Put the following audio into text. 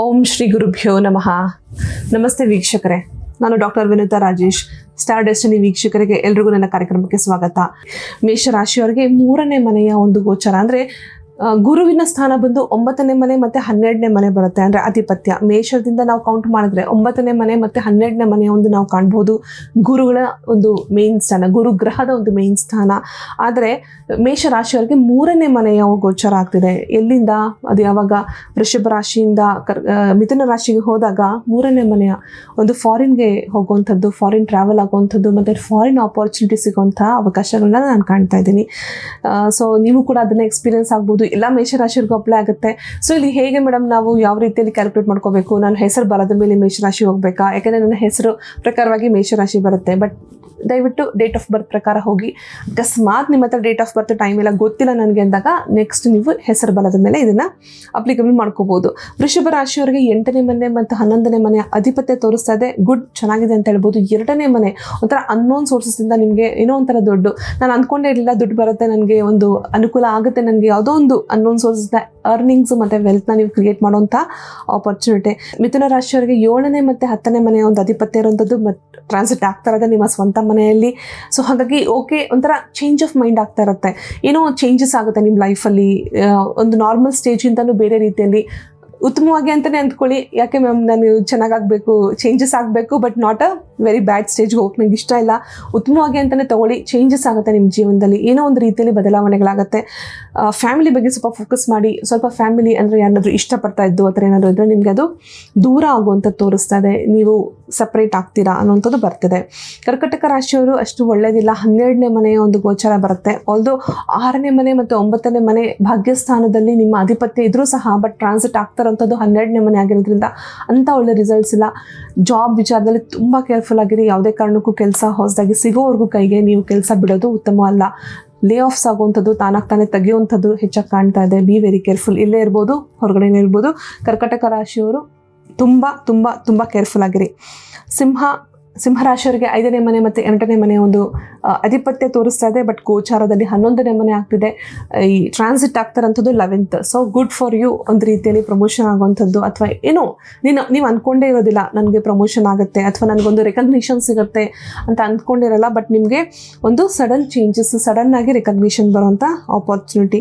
ಓಂ ಶ್ರೀ ಗುರುಭ್ಯೋ ನಮಃ. ನಮಸ್ತೆ ವೀಕ್ಷಕರೇ. ನಾನು doctor Vinutha Rajesh. Star Destiny ವೀಕ್ಷಕರಿಗೆ ಎಲ್ರಿಗೂ ನನ್ನ ಕಾರ್ಯಕ್ರಮಕ್ಕೆ ಸ್ವಾಗತ. ಮೇಷರಾಶಿಯವರಿಗೆ ಮೂರನೇ ಮನೆಯ ಒಂದು ಗೋಚರ ಅಂದರೆ ಗುರುವಿನ ಸ್ಥಾನ ಬಂದು ಒಂಬತ್ತನೇ ಮನೆ ಮತ್ತೆ ಹನ್ನೆರಡನೇ ಮನೆ ಬರುತ್ತೆ. ಅಂದರೆ ಆಧಿಪತ್ಯ ಮೇಷದಿಂದ ನಾವು ಕೌಂಟ್ ಮಾಡಿದ್ರೆ ಒಂಬತ್ತನೇ ಮನೆ ಮತ್ತೆ ಹನ್ನೆರಡನೇ ಮನೆ ಒಂದು ನಾವು ಕಾಣ್ಬೋದು. ಗುರುಗಳ ಒಂದು ಮೇನ್ ಸ್ಥಾನ, ಗುರು ಗ್ರಹದ ಒಂದು ಮೇನ್ ಸ್ಥಾನ. ಆದರೆ ಮೇಷ ರಾಶಿಯವರಿಗೆ ಮೂರನೇ ಮನೆಯ ಗೋಚರ ಆಗ್ತಿದೆ. ಎಲ್ಲಿಂದ? ಅದು ಯಾವಾಗ? ವೃಷಭ ರಾಶಿಯಿಂದ ಕರ್ ಮಿಥುನ ರಾಶಿಗೆ ಹೋದಾಗ ಮೂರನೇ ಮನೆಯ ಒಂದು ಫಾರಿನ್ಗೆ ಹೋಗುವಂಥದ್ದು ಫಾರಿನ್ ಟ್ರಾವೆಲ್ ಆಗುವಂಥದ್ದು ಮತ್ತು ಫಾರಿನ್ ಆಪರ್ಚುನಿಟಿ ಸಿಗುವಂಥ ಅವಕಾಶಗಳನ್ನ ನಾನು ಕಾಣ್ತಾ ಇದ್ದೀನಿ. ಸೊ ನೀವು ಕೂಡ ಅದನ್ನ ಎಕ್ಸ್ಪೀರಿಯನ್ಸ್ ಆಗ್ಬೋದು. ಎಲ್ಲ ಮೇಷರಾಶಿಯವ್ರಿಗೂ ಅಪ್ಲೈ ಆಗುತ್ತೆ. ಸೊ ಇಲ್ಲಿ ಹೇಗೆ ಮೇಡಮ್ ನಾವು ಯಾವ ರೀತಿಯಲ್ಲಿ ಕ್ಯಾಲ್ಕುಲೇಟ್ ಮಾಡ್ಕೋಬೇಕು? ನಾನು ಹೆಸರು ಬರದ ಮೇಲೆ ಮೇಷರಾಶಿ ಹೋಗ್ಬೇಕಾ? ಯಾಕಂದರೆ ನನ್ನ ಹೆಸರು ಪ್ರಕಾರವಾಗಿ ಮೇಷರಾಶಿ ಬರುತ್ತೆ. ಬಟ್ ದಯವಿಟ್ಟು ಡೇಟ್ ಆಫ್ ಬರ್ತ್ ಪ್ರಕಾರ ಹೋಗಿ. ಅಕಸ್ಮಾತ್ ನಿಮ್ಮ ಹತ್ರ ಡೇಟ್ ಆಫ್ ಬರ್ತ್ ಟೈಮ್ ಎಲ್ಲ ಗೊತ್ತಿಲ್ಲ ನನಗೆ ಅಂದಾಗ ನೆಕ್ಸ್ಟ್ ನೀವು ಹೆಸರು ಬಲದ ಮೇಲೆ ಇದನ್ನು ಅಪ್ಲಿಕಬಲ್ ಮಾಡ್ಕೋಬೋದು. ವೃಷಭ ರಾಶಿಯವರಿಗೆ ಎಂಟನೇ ಮನೆ ಮತ್ತು ಹನ್ನೊಂದನೇ ಮನೆ ಅಧಿಪತ್ಯ ತೋರಿಸ್ತಾ ಇದೆ. ಗುಡ್ ಚೆನ್ನಾಗಿದೆ ಅಂತ ಹೇಳ್ಬೋದು. ಎರಡನೇ ಮನೆ ಒಂಥರ ಅನ್ನೋನ್ ಸೋರ್ಸಸ್ಸಿಂದ ನಿಮಗೆ ಏನೋ ಒಂಥರ ದುಡ್ಡು. ನಾನು ಅಂದ್ಕೊಂಡೇ ಇರಲಿಲ್ಲ ದುಡ್ಡು ಬರುತ್ತೆ, ನನಗೆ ಒಂದು ಅನುಕೂಲ ಆಗುತ್ತೆ, ನನಗೆ ಯಾವುದೋ ಒಂದು ಅನ್ನೋನ್ ಸೋರ್ಸಸ್ನ ಅರ್ನಿಂಗ್ಸ್ ಮತ್ತು ವೆಲ್ತ್ನ ನೀವು ಕ್ರಿಯೇಟ್ ಮಾಡುವಂಥ ಆಪರ್ಚುನಿಟಿ ಮಿಥುನ ರಾಶಿಯವರಿಗೆ ಏಳನೇ ಮತ್ತು ಹತ್ತನೇ ಮನೆಯ ಒಂದು ಅಧಿಪತ್ಯ ಇರುವಂಥದ್ದು ಮತ್ತು ಟ್ರಾನ್ಸಿಟ್ ಆಗ್ತಾ ಇರೋದೇ ನಿಮ್ಮ ಸ್ವಂತ ಮನೆಯಲ್ಲಿ. ಸೊ ಹಾಗಾಗಿ ಓಕೆ ಒಂಥರ ಚೇಂಜ್ ಆಫ್ ಮೈಂಡ್ ಆಗ್ತಾ ಇರುತ್ತೆ. ಏನೋ ಚೇಂಜಸ್ ಆಗುತ್ತೆ ನಿಮ್ಮ ಲೈಫಲ್ಲಿ ಒಂದು ನಾರ್ಮಲ್ ಸ್ಟೇಜಿಂದಲೂ ಬೇರೆ ರೀತಿಯಲ್ಲಿ ಉತ್ತಮವಾಗಿ ಅಂತಲೇ ಅಂದ್ಕೊಳ್ಳಿ ಯಾಕೆ ಮ್ಯಾಮ್ ನಾನು ಚೆನ್ನಾಗಾಗಬೇಕು ಚೇಂಜಸ್ ಆಗಬೇಕು but not a very bad ಸ್ಟೇಜ್ಗೆ ಹೋಗಿ ನಂಗೆ ಇಷ್ಟ ಇಲ್ಲ. ಉತ್ತಮವಾಗಿ ಅಂತಲೇ ತಗೊಳ್ಳಿ ಚೇಂಜಸ್ ಆಗುತ್ತೆ ನಿಮ್ಮ ಜೀವನದಲ್ಲಿ. ಏನೋ ಒಂದು ರೀತಿಯಲ್ಲಿ ಬದಲಾವಣೆಗಳಾಗುತ್ತೆ. ಫ್ಯಾಮಿಲಿ ಬಗ್ಗೆ ಸ್ವಲ್ಪ ಫೋಕಸ್ ಮಾಡಿ, ಸ್ವಲ್ಪ ಫ್ಯಾಮಿಲಿ ಅಂದರೆ ಯಾರಾದರೂ ಇಷ್ಟಪಡ್ತಾ ಇದ್ದು ಆ ಥರ ಏನಾದರೂ ಇದ್ದರೆ ನಿಮಗೆ ಅದು ದೂರ ಆಗುವಂಥ ತೋರಿಸ್ತಾ ಇದೆ. ನೀವು ಸಪ್ರೇಟ್ ಆಗ್ತೀರಾ ಅನ್ನೋಂಥದ್ದು ಬರ್ತಿದೆ. ಕರ್ಕಟಕ ರಾಶಿಯವರು ಅಷ್ಟು ಒಳ್ಳೆಯದಿಲ್ಲ ಹನ್ನೆರಡನೇ ಮನೆಯ ಒಂದು ಗೋಚರ ಬರುತ್ತೆ. ಆಲ್ದೋ ಆರನೇ ಮನೆ ಮತ್ತು ಒಂಬತ್ತನೇ ಮನೆ ಭಾಗ್ಯಸ್ಥಾನದಲ್ಲಿ ನಿಮ್ಮ ಆಧಿಪತ್ಯ ಇದ್ರೂ ಸಹ ಬಟ್ ಟ್ರಾನ್ಸಿಟ್ ಆಗ್ತಾರಂಥದ್ದು ಹನ್ನೆರಡನೇ ಮನೆ ಆಗಿರೋದ್ರಿಂದ ಅಂಥ ಒಳ್ಳೆ ರಿಸಲ್ಟ್ಸ್ ಇಲ್ಲ. ಜಾಬ್ ವಿಚಾರದಲ್ಲಿ ತುಂಬ ಕೇರ್ಫುಲ್ ಆಗಿರಿ. ಯಾವುದೇ ಕಾರಣಕ್ಕೂ ಕೆಲಸ ಹೊಸದಾಗಿ ಸಿಗೋವರೆಗೂ ಕೈಗೆ ನೀವು ಕೆಲಸ ಬಿಡೋದು ಉತ್ತಮ ಅಲ್ಲ. ಲೇ ಆಫ್ಸ್ ಆಗುವಂಥದ್ದು ತಾನಾಗಿ ತಾನೇ ತೆಗೆಯುವಂಥದ್ದು ಹೆಚ್ಚಾಗಿ ಕಾಣ್ತಾ ಇದೆ. ಬಿ ವೆರಿ ಕೇರ್ಫುಲ್ ಇಲ್ಲೇ ಇರ್ಬೋದು, ಹೊರಗಡೆನೇ ಇರ್ಬೋದು. ಕರ್ಕಟಕ ರಾಶಿಯವರು ತುಂಬ ತುಂಬ ತುಂಬ ಕೇರ್ಫುಲ್ ಆಗಿರಿ. ಸಿಂಹ ಸಿಂಹರಾಶಿಯವರಿಗೆ ಐದನೇ ಮನೆ ಮತ್ತು ಎಂಟನೇ ಮನೆ ಒಂದು ಅಧಿಪತ್ಯ ತೋರಿಸ್ತಾ ಇದೆ. ಬಟ್ ಗೋಚಾರದಲ್ಲಿ ಹನ್ನೊಂದನೇ ಮನೆ ಆಗ್ತಿದೆ. ಈ transit ಆಗ್ತಾರಂಥದ್ದು eleventh so good for you ಒಂದು ರೀತಿಯಲ್ಲಿ ಪ್ರಮೋಷನ್ ಆಗುವಂಥದ್ದು. ಅಥವಾ ಏನೋ, ನೀನು, ನೀವು ಅಂದ್ಕೊಂಡೇ ಇರೋದಿಲ್ಲ ನನಗೆ ಪ್ರಮೋಷನ್ ಆಗುತ್ತೆ ಅಥವಾ ನನಗೊಂದು ರೆಕಗ್ನಿಷನ್ ಸಿಗುತ್ತೆ ಅಂತ ಅಂದ್ಕೊಂಡಿರಲ್ಲ ಬಟ್ ನಿಮಗೆ ಒಂದು ಸಡನ್ ಚೇಂಜಸ್ ಸಡನ್ನಾಗಿ ರೆಕಗ್ನಿಷನ್ ಬರುವಂಥ ಆಪರ್ಚುನಿಟಿ